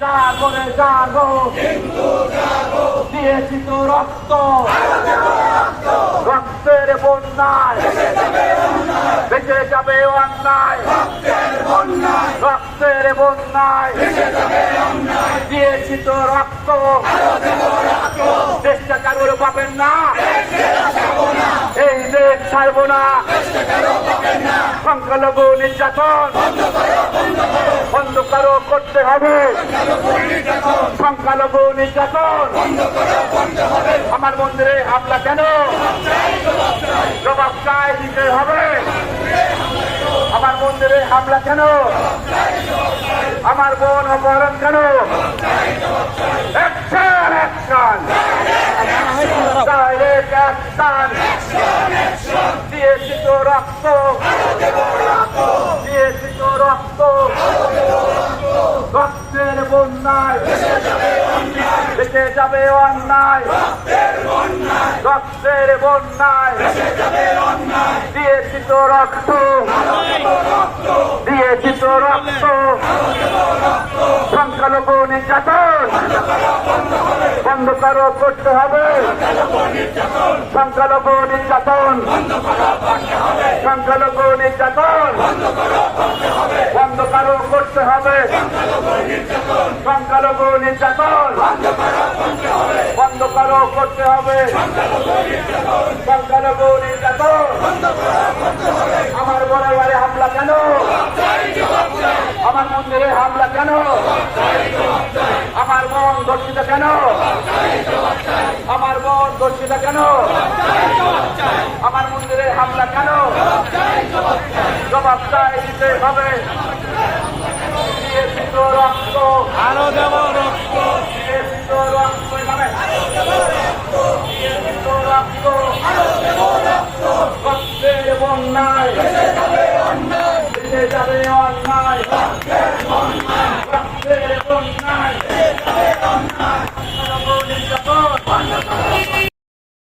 জাগরে জাগো। দিয়েছি তো রক্ত। রক্তের বন্যায়। বেঁচে যাবে অন্যায়। রক্তের বন্যায়। দিয়েছি তো রক্ত। দেশটা কারোর পাবেন না। এই দেশ ছাড়বো না। সংখ্যালঘু নির্যাতন। বন্ধ করো করতে হবে সংখ্যালঘু নির্যাতন আমার মন্দিরে হামলা কেন জবাব চাই দিতে হবে আমার মন্দিরে হামলা কেন আমার বোন অপহরণ কেন অ্যাকশন দিয়েছি তো রক্ত দিয়েছি তো রক্ত রক্তের বন্যায় বেঁচে যাবে অন্যায় রক্তের বন্যায়, দিয়েছি তো রক্ত, দিয়েছি তো রক্ত, সংখ্যালঘু নির্যাতন, বন্ধ করো, করতে হবে, সংখ্যালঘু নির্যাতন সংখ্যালঘু নির্যাতন করতে হবে। সংখ্যালঘু নির্যাতন। বন্ধ করো করতে হবে। সংখ্যালঘু নির্যাতন। আমার বড় বাড়ি হামলা কেন? আমার মন্দিরে হামলা কেন? আমার মন ধর্ষিত কেন? আমার মন ধর্ষিত কেন? আমার মন্দিরে হামলা কেন? জবাব চাই দিতে হবে। আরও দেব রক্ত তো রক্ত